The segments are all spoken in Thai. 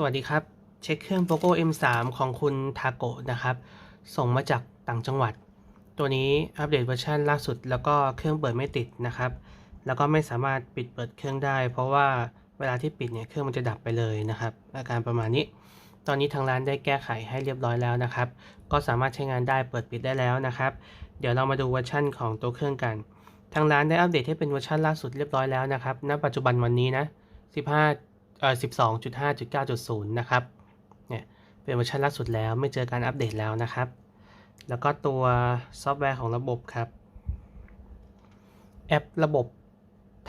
สวัสดีครับ เช็คเครื่อง POCO M3 ของคุณทาโกะนะครับ ส่งมาจากต่างจังหวัด ตัวนี้อัปเดตเวอร์ชันล่าสุด แล้วก็เครื่องเปิดไม่ติดนะครับ แล้วก็ไม่สามารถปิดเปิดเครื่องได้ เพราะว่าเวลาที่ปิดเนี่ยเครื่องมันจะดับไปเลยนะครับ อาการประมาณนี้ ตอนนี้ทางร้านได้แก้ไขให้เรียบร้อยแล้วนะครับ ก็สามารถใช้งานได้เปิดปิดได้แล้วนะครับ เดี๋ยวเรามาดูเวอร์ชันของตัวเครื่องกัน ทางร้านได้อัปเดตให้เป็นเวอร์ชันล่าสุดเรียบร้อยแล้วนะครับ ณ ปัจจุบันวันนี้นะ15 เอ่อ12.5.9.0นย์นะครับ เนี่ย เป็นเวอร์ชันล่าสุดแล้วไม่เจอการอัปเดตแล้วนะครับ แล้วก็ตัวซอฟต์แวร์ของระบบครับ แอประบบ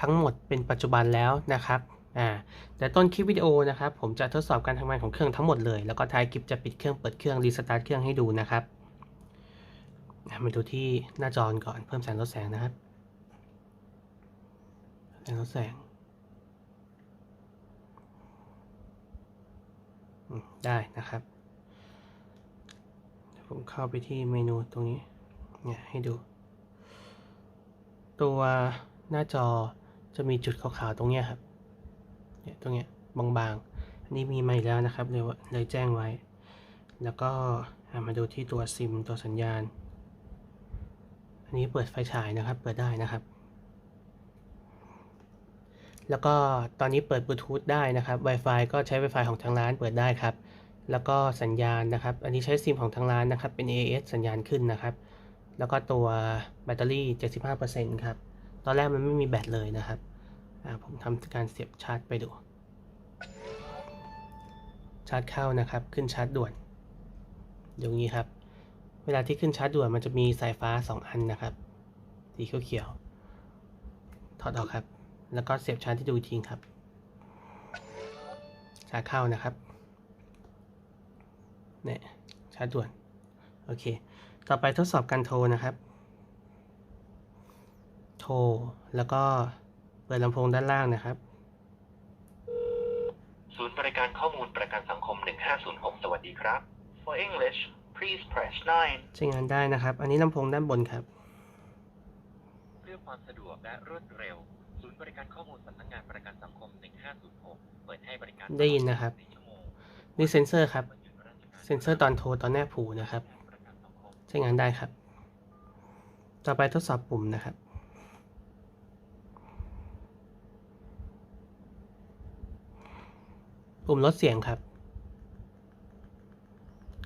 ทั้งหมดเป็นปัจจุบันแล้วนะครับ อ่า แต่ต้นคลิปวิดีโอนะครับ ผมจะทดสอบการทำงานของเครื่องทั้งหมดเลย แล้วก็ท้ายคลิปจะปิดเครื่องเปิดเครื่องรีสตาร์ทเครื่องให้ดูนะครับมาดูที่หน้าจอก่อนเพิ่มแสงลดแสงนะครับแสงลดแสง อืม ได้นะครับ ผมเข้าไปที่เมนูตรงนี้ เนี่ยให้ดู ตัวหน้าจอจะมีจุดขาวๆตรงเนี้ยครับ เนี่ยตรงเนี้ยบางๆ อันนี้มีมาอีกแล้วนะครับเลยว่าเลยแจ้งไว้ แล้วก็มาดูที่ตัวซิมตัวสัญญาณ อันนี้เปิดไฟฉายนะครับ เปิดได้นะครับ แล้วก็ตอนนี้เปิดบลูทูธได้นะครับ Wi-Fi ก็ใช้ Wi-Fi ของทางร้านเปิดได้ครับ แล้วก็สัญญาณนะครับ อันนี้ใช้ซิมของทางร้านนะครับ เป็น AS สัญญาณขึ้นนะครับ แล้วก็ตัวแบตเตอรี่ 75%ครับ ตอนแรกมันไม่มีแบตเลยนะครับอ่าผมทำการเสียบชาร์จไปดู ชาร์จเข้านะครับ ขึ้นชาร์จด่วนอย่างนี้ครับ เวลาที่ขึ้นชาร์จด่วนมันจะมีสายฟ้า 2 อันนะครับ สีเขียวๆ ถอดออกครับ แล้วก็เสียบชาร์จที่ดูอีกทีครับชาร์จเข้านะครับเนี่ยชาร์จด่วน โอเค ต่อไปทดสอบการโทรนะครับ โทร แล้วก็เปิดลำโพงด้านล่างนะครับ ศูนย์บริการข้อมูลประกันสังคม 1506 สวัสดีครับ For English please press 9ใช้งานได้นะครับ อันนี้ลำโพงด้านบนครับ เพื่อความสะดวกและรวดเร็วศูนย์ บริการข้อมูลสำนักงานประกันสังคม 1506 เปิดให้บริการได้ยินนะครับ24ชั่วโมงนี่เซ็นเซอร์ครับ เซ็นเซอร์ตอนโทรตอนแนบผูนะครับ ใช้งานได้ครับ ต่อไปทดสอบปุ่มนะครับปุ่มลดเสียงครับ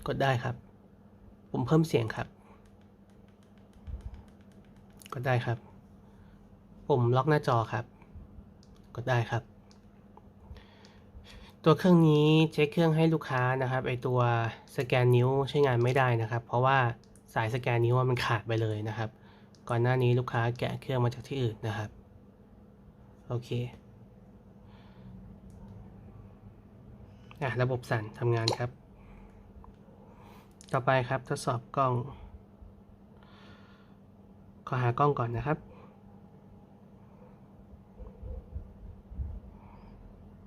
กดได้ครับปุ่มเพิ่มเสียงครับ กดได้ครับ ปุ่มล็อกหน้าจอครับ กดได้ครับ ตัวเครื่องนี้เช็คเครื่องให้ลูกค้านะครับไอตัวสแกนนิ้วใช้งานไม่ได้นะครับ เพราะว่าสายสแกนนิ้วมันขาดไปเลยนะครับ ก่อนหน้านี้ลูกค้าแกะเครื่องมาจากที่อื่นนะครับ โอเคอะระบบสั่นทำงานครับ ต่อไปครับทดสอบกล้อง ขอหากล้องก่อนนะครับ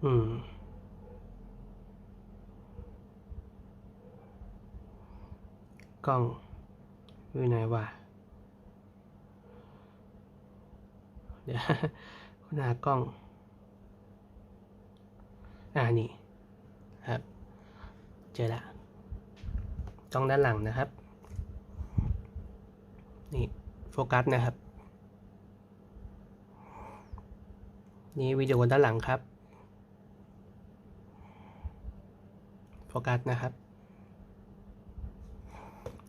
อืม กล้องอยู่ไหนวะเดี๋ยวคุณหากล้อง อ่านี่ครับ เจอละกล้องด้านหลังนะครับ นี่โฟกัสนะครับ นี่วิดีโอด้านหลังครับ ฟกัสนะครับ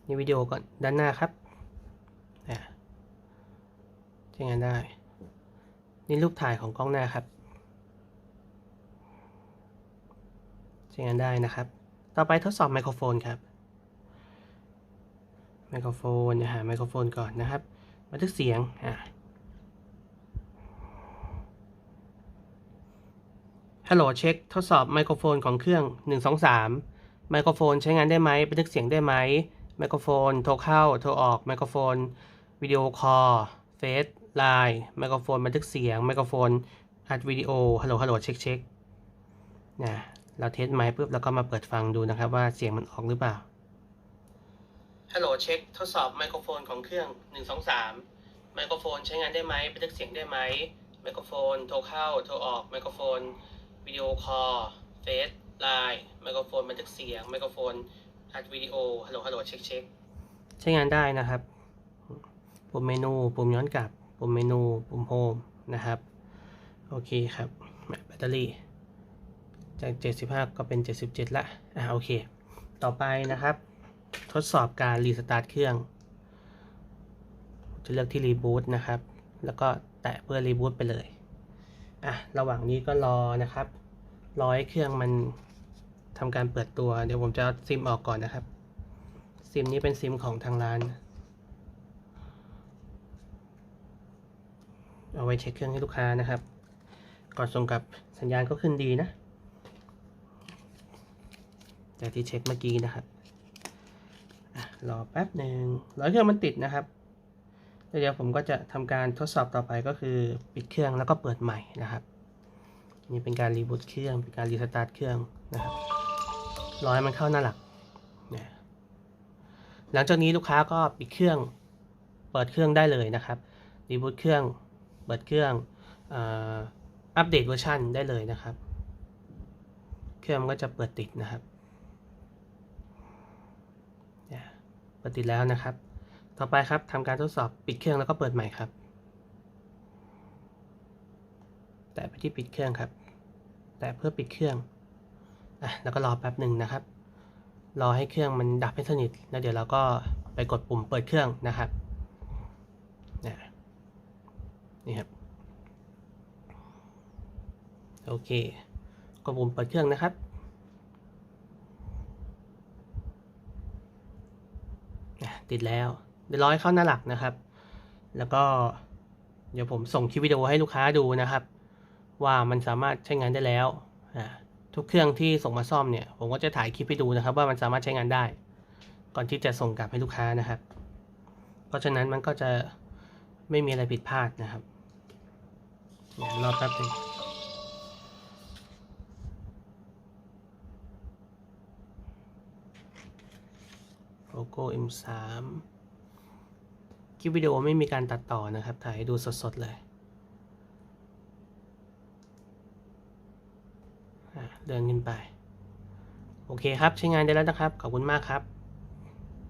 นี่วิดีโอก่อนด้านหน้าครับอ่าใช้งานได้ นี่รูปถ่ายของกล้องหน้าครับใช้งานได้นะครับ ต่อไปทดสอบไมโครโฟนครับไมโครโฟนนะฮะไมโครโฟนก่อนนะครับบันทึกเสียงอ่า ฮัลโหลเช็คทดสอบไมโครโฟนของเครื่อง 1 2 3 ไมโครโฟนใช้งานได้ไหมบันทึกเสียงได้ไหมไมโครโฟน โทรเข้า โทรออก ไมโครโฟน วิดีโอคอลเฟซไลน์ไมโครโฟนบันทึกเสียง ไมโครโฟนอัดวิดีโอ ฮัลโหลฮัลโหลเช็คเช็คนะเราเทสไมค์ปุ๊บแล้วก็มาเปิดฟังดูนะครับว่าเสียงมันออกหรือเปล่า ฮัลโหลเช็คทดสอบไมโครโฟนของเครื่อง 1 2 3 ไมโครโฟนใช้งานได้ไหมบันทึกเสียงได้ไหมไมโครโฟน โทรเข้า โทรออก ไมโครโฟน วิดีโอคอลเฟซไลน์ไมโครโฟนบันทึกเสียง ไมโครโฟนอัดวิดีโอฮัลโหลฮัลโหลเช็คเช็คใช้งานได้นะครับ ปุ่มเมนูปุ่มย้อนกลับ ปุ่มเมนูปุ่มโฮมนะครับ โอเคครับแบตเตอรี่ จาก 75 ก็เป็น 77 ละ อ่าโอเค ต่อไปนะครับ ทดสอบการรีสตาร์ทเครื่อง จะเลือกที่รีบูตนะครับ แล้วก็แตะเพื่อรีบูตไปเลย อะระหว่างนี้ก็รอนะครับ รอให้เครื่องมันทำการเปิดตัว เดี๋ยวผมจะซิมออกก่อนนะครับ ซิมนี้เป็นซิมของทางร้าน เอาไว้เช็คเครื่องให้ลูกค้านะครับ ก่อนส่งกับสัญญาณก็ขึ้นดีนะจากที่เช็คเมื่อกี้นะครับอะรอแป๊บหนึ่งรอให้เครื่องมันติดนะครับ เดี๋ยวผมก็จะทำการทดสอบต่อไปก็คือปิดเครื่องแล้วก็เปิดใหม่นะครับ นี่เป็นการรีบูตเครื่องเป็นการรีสตาร์ทเครื่องนะครับรอให้มันเข้าหน้าหลักเนี่ยหลังจากนี้ลูกค้าก็ปิดเครื่องเปิดเครื่องได้เลยนะครับรีบูตเครื่องเปิดเครื่องอัปเดตเวอร์ชันได้เลยนะครับ เครื่องมันก็จะเปิดติดนะครับเนี่ยเปิดติดแล้วนะครับ ต่อไปครับทำการทดสอบปิดเครื่องแล้วก็เปิดใหม่ครับ แตะไปที่ปิดเครื่องครับ แตะเพื่อปิดเครื่องอะแล้วก็รอแป๊บหนึ่งนะครับ รอให้เครื่องมันดับให้สนิท แล้วเดี๋ยวเราก็ไปกดปุ่มเปิดเครื่องนะครับนี่ยนี่ครับโอเคกดปุ่มเปิดเครื่องนะครับติดแล้ว เดี๋ยวรอให้เข้าหน้าหลักนะครับ แล้วก็เดี๋ยวผมส่งคลิปวิดีโอให้ลูกค้าดูนะครับ ว่ามันสามารถใช้งานได้แล้วทุกเครื่องที่ส่งมาซ่อมเนี่ย ผมก็จะถ่ายคลิปให้ดูนะครับ ว่ามันสามารถใช้งานได้ ก่อนที่จะส่งกลับให้ลูกค้านะครับ เพราะฉะนั้นมันก็จะไม่มีอะไรผิดพลาดนะครับเดี๋ยวรอแป๊บนึงโลโก้ M3 คลิปวิดีโอไม่มีการตัดต่อนะครับ ถ่ายให้ดูสดๆเลยเดินขึ้นไป โอเคครับ ใช้งานได้แล้วนะครับ ขอบคุณมากครับ